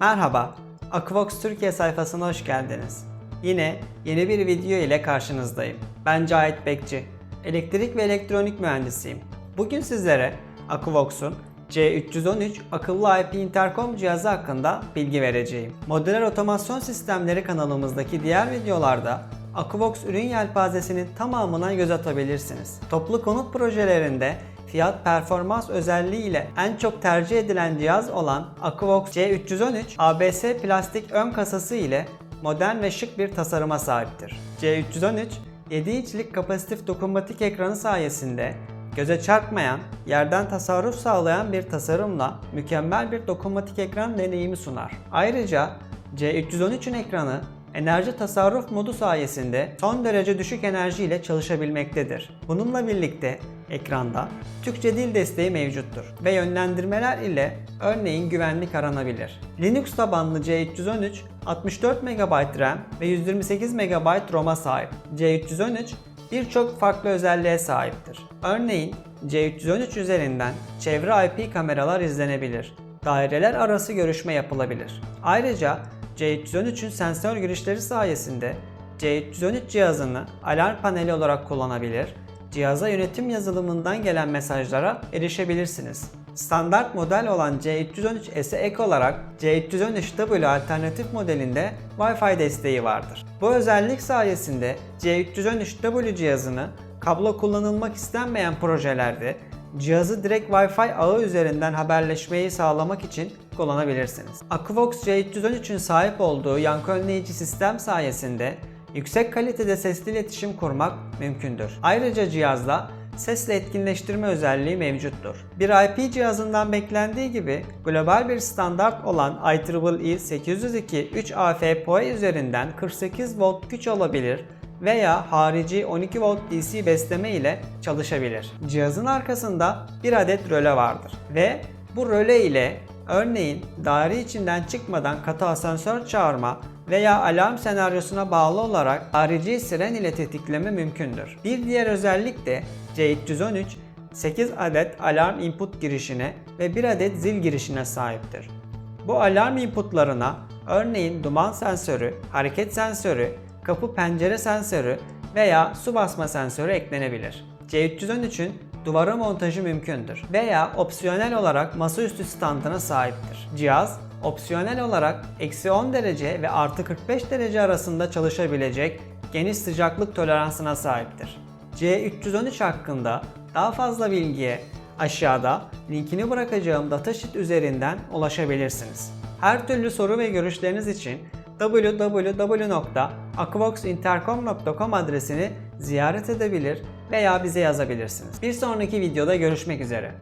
Merhaba, Aquavox Türkiye sayfasına hoş geldiniz. Yine yeni bir video ile karşınızdayım. Ben Cahit Bekçi, elektrik ve elektronik mühendisiyim. Bugün sizlere Aquavox'un C313 akıllı IP intercom cihazı hakkında bilgi vereceğim. Modüler otomasyon sistemleri kanalımızdaki diğer videolarda Aquavox ürün yelpazesinin tamamına göz atabilirsiniz. Toplu konut projelerinde fiyat performans özelliği ile en çok tercih edilen cihaz olan Aquavox C313 ABS plastik ön kasası ile modern ve şık bir tasarıma sahiptir. C313 7 inçlik kapasitif dokunmatik ekranı sayesinde göze çarpmayan, yerden tasarruf sağlayan bir tasarımla mükemmel bir dokunmatik ekran deneyimi sunar. Ayrıca C313'ün ekranı enerji tasarruf modu sayesinde son derece düşük enerji ile çalışabilmektedir. Bununla birlikte ekranda Türkçe dil desteği mevcuttur ve yönlendirmeler ile örneğin güvenlik aranabilir. Linux tabanlı C313 64 MB RAM ve 128 MB ROM'a sahip. C313 birçok farklı özelliğe sahiptir. Örneğin C313 üzerinden çevre IP kameralar izlenebilir. Daireler arası görüşme yapılabilir. Ayrıca C313'ün sensör girişleri sayesinde C313 cihazını alarm paneli olarak kullanabilir, cihaza yönetim yazılımından gelen mesajlara erişebilirsiniz. Standart model olan C313S'e ek olarak C313W alternatif modelinde Wi-Fi desteği vardır. Bu özellik sayesinde C313W cihazını kablo kullanılmak istenmeyen projelerde cihazı direkt Wi-Fi ağı üzerinden haberleşmeyi sağlamak için kullanabilirsiniz. Aquavox C313'ün sahip olduğu yankı önleyici sistem sayesinde yüksek kalitede sesli iletişim kurmak mümkündür. Ayrıca cihazda sesle etkinleştirme özelliği mevcuttur. Bir IP cihazından beklendiği gibi global bir standart olan IEEE 802 3AF PoE üzerinden 48 volt güç alabilir veya harici 12 volt DC besleme ile çalışabilir. Cihazın arkasında bir adet röle vardır ve bu röle ile örneğin daire içinden çıkmadan katı asansör çağırma veya alarm senaryosuna bağlı olarak harici siren ile tetikleme mümkündür. Bir diğer özellik de C313 8 adet alarm input girişine ve 1 adet zil girişine sahiptir. Bu alarm inputlarına örneğin duman sensörü, hareket sensörü, kapı pencere sensörü veya su basma sensörü eklenebilir. C313'ün duvara montajı mümkündür veya opsiyonel olarak masaüstü standına sahiptir. Cihaz opsiyonel olarak eksi 10 derece ve artı 45 derece arasında çalışabilecek geniş sıcaklık toleransına sahiptir. C313 hakkında daha fazla bilgiye aşağıda linkini bırakacağım datasheet üzerinden ulaşabilirsiniz. Her türlü soru ve görüşleriniz için www.aquavoxintercom.com adresini ziyaret edebilir veya bize yazabilirsiniz. Bir sonraki videoda görüşmek üzere.